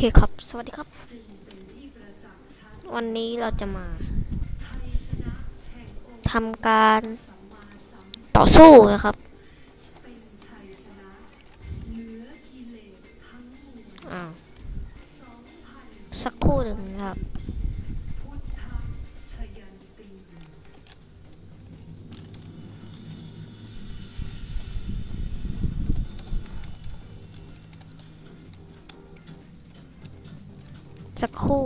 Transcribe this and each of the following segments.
เคครับ สวัสดีครับ วันนี้เราจะมาทำการต่อสู้นะครับ อ้าว สักครู่หนึ่งครับ สักครู่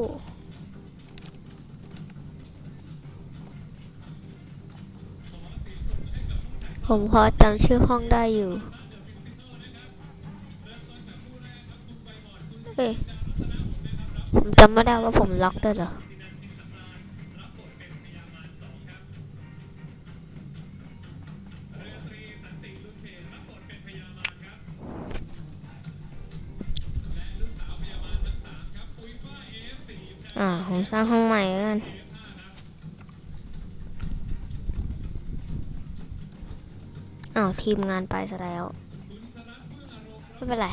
ผมพอจำชื่อห้องได้อยู่ เอ้ยผมจำไม่ได้ว่าผมล็อกด้วยเหรอ อ่าผมสร้างห้องใหม่แล้วกันอ้าวทีมงานไปซะแล้ว ไม่เป็นไร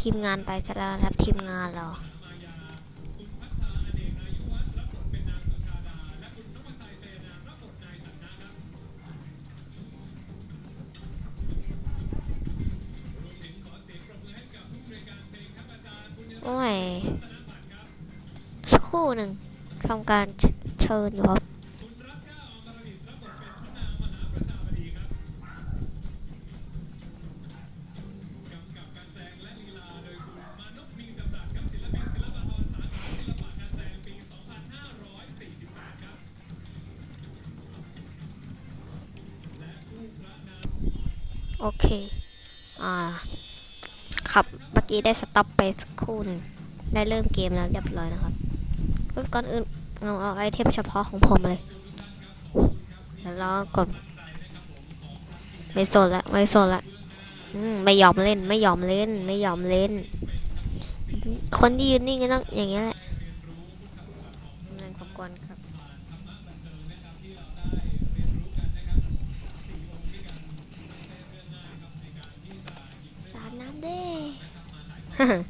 ทีมงานไปซะแล้วครับทีมงานเรา โอ้ยสักครู่หนึ่งทำการเชิญอยู่ครับโอเค อ่า ครับเมื่อกี้ได้สต็อปไปสักครู่หนึ่งได้เริ่มเกมแล้วเรียบร้อยนะครับก่อนอื่นเราเอาไอเทมเฉพาะของผมเลยแล้วกดไม่สนละไม่สนละอืมไม่ยอมเล่น ไม่ยอมเล่น ไม่ยอมเล่น คนที่ยืนนิ่งก็ต้องอย่างเงี้ยแหละ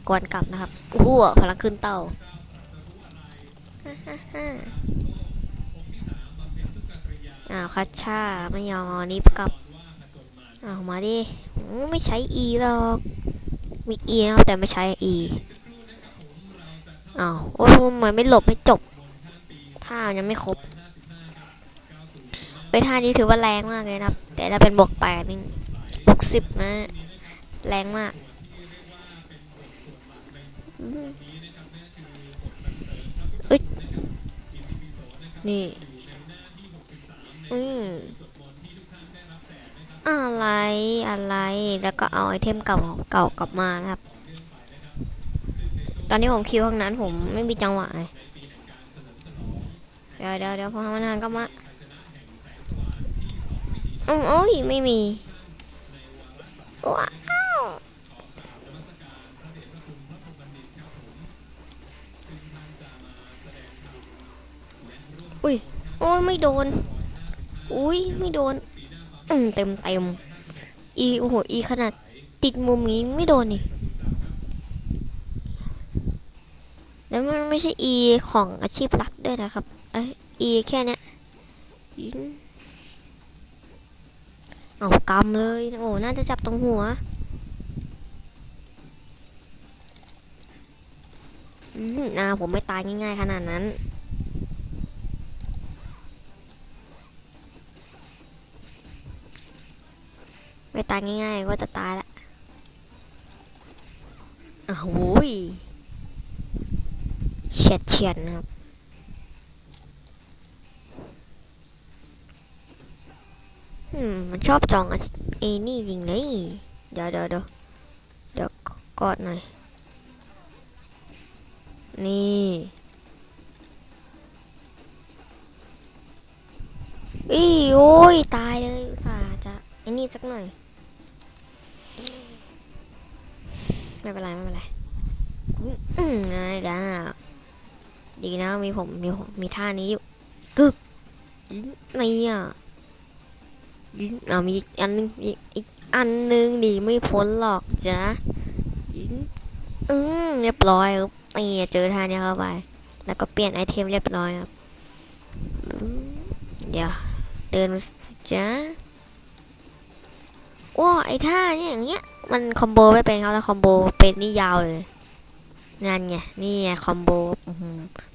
กวนกลับนะครับอู้หูพลังขึ้นเต่าอ้าวคัชชาไม่ยอมเอนนี้กลับอ้าวมาดิไม่ใช้ E หรอก มี E นะแต่ไม่ใช้ E อ้าวโอ้ยทำไมันไม่หลบไม่จบท่ายังไม่ครบเฮ้ยท่านี้ถือว่าแรงมากเลยนะครับ แต่ถ้าเป็นบวกแปดนี่บวกสิบนะ แรงมาก อืมเอ้ยนี่ อืมอะไร อะไร แล้วก็เอาไอเทมเก่าเก่ากลับมานะครับ ตอนนี้ผมคิวห้องนั้นผมไม่มีจังหวะไงเดี๋ยวเดี๋ยวเดี๋ยวพอทำงานก็มาอืมโอ้ย ไม่มีว้า อุ้ยโอ้ยไม่โดน อุ้ยไม่โดน อืมเต็มเต็มอีโอ้โหอีขนาดติดมุมนี้ไม่โดนนี่แล้วมันไม่ใช่อีของอาชีพหลักด้วยนะครับ เอ้อีแค่เนี้ยเอากำเลย โอ้น่าจะจับตรงหัวอืมนาผมไม่ตายง่ายๆขนาดนั้น ไม่ตายง่ายๆ ก็จะตายละอ้าวโว้ยเฉียดเฉียดนะครับ อืม มันชอบจองไอ้นี่จริงเลย เดี๋ยวเดี๋ยวเดี๋ยวเดี๋ยวกอดหน่อย นี่อีโอ้ย ตายเลยอุตส่าห์จะไอ้นี่สักหน่อย ไม่เป็นไรไม่เป็นไรอืมง่ายจ้าดีนะมีผมมีผมมีท่านี้อยู่กึกอืมนี่อะอืมอ่ามีอีกอันนึงอีกอันนึงหนีไม่พ้นหรอกจ้ะยิงอืมเรียบร้อยครับนี่เจอท่านี้เข้าไป แล้วก็เปลี่ยนไอเทมเรียบร้อยครับเดี๋ยว เดินจ้าโอ้ไอท่าเนี่ยอย่างเงี้ย มันคอมโบไม่เป็นครับแล้วคอมโบเป็นนี่ยาวเลยนั่นไงนี่ไงคอมโบอื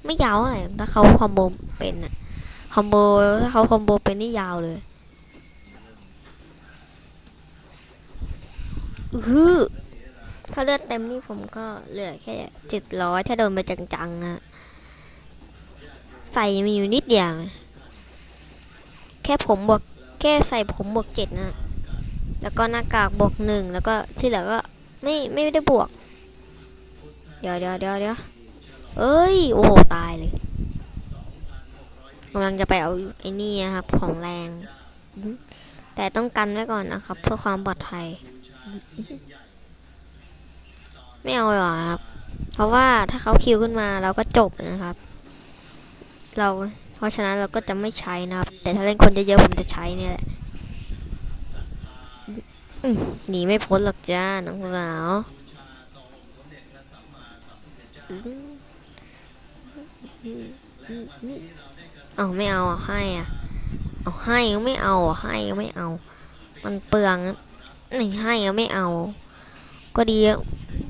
ไม่ยาวอะไรถ้าเขาคอมโบเป็นอะคอมโบถ้าเขาคอมโบเป็นนี่ยาวเลยอือถ้าเลือดเต็มนี่ผมก็เหลือแค่เจ็ดร้อยถ้าโดนไปจังๆนะใส่มีอยู่นิดเดียว แค่ผมบวกแค่ใส่ผมบวกเจ็ดนะ แล้วก็หน้ากากบวกหนึ่งแล้วก็ที่เหลือก็ไม่ไม่ได้บวก เดี๋ยวเดี๋ยวเดี๋ยวเดี๋ยวเอ้ย โอ้โห ตายเลยกำลังจะไปเอาไอ้นี่นะครับ ของแรง แต่ต้องกันไว้ก่อนนะครับ เพื่อความปลอดภัย ไม่เอาหรอครับ เพราะว่าถ้าเขาคิวขึ้นมาเราก็จบนะครับ เราเพราะฉะนั้นเราก็จะไม่ใช้นะครับ แต่ถ้าเล่นคนเยอะๆผมจะใช้เนี่ยแหละ หนีไม่พ้นหรอกจ้าน้องสาวเอาไม่เอาอะให้อะ เอาให้ก็ไม่เอาอะให้ก็ไม่เอา มันเปลืองไม่ให้ก็ไม่เอา ก็ดี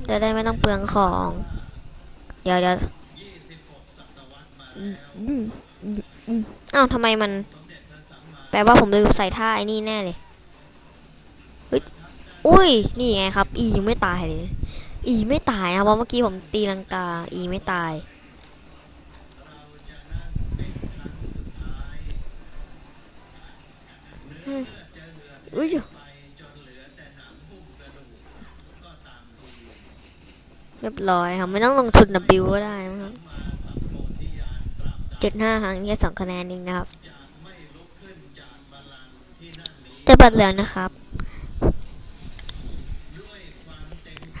จะได้ไม่ต้องเปลืองของ เดี๋ยวเดี๋ยวอ้าวทำไมมัน แปลว่าผมลืมใส่ท่าไอ้นี่แน่เลย อุ้ย นี่ไงครับ อียังไม่ตายเลย อีไม่ตายนะเพราะเมื่อกี้ผมตีลังกา อีไม่ตาย อุ้ยเรียบร้อยครับไม่ต้องลงทุน W ก็ได้ครับเจ็ดห้าครั้งแค่สองคะแนนเองนะครับจะบัตรเหลืองนะครับ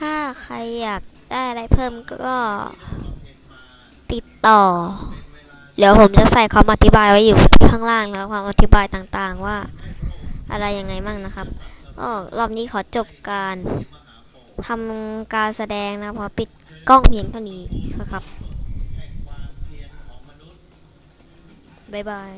ถ้าใครอยากได้อะไรเพิ่มก็ติดต่อ เดี๋ยวผมจะใส่คำอธิบายไว้อยู่ข้างล่างแล้วความอธิบายต่างๆว่าอะไรยังไงมั่งนะครับก็รอบนี้ขอจบการทำการแสดงนะพอปิดกล้องเพียงเท่านี้ครับ บ๊ายบาย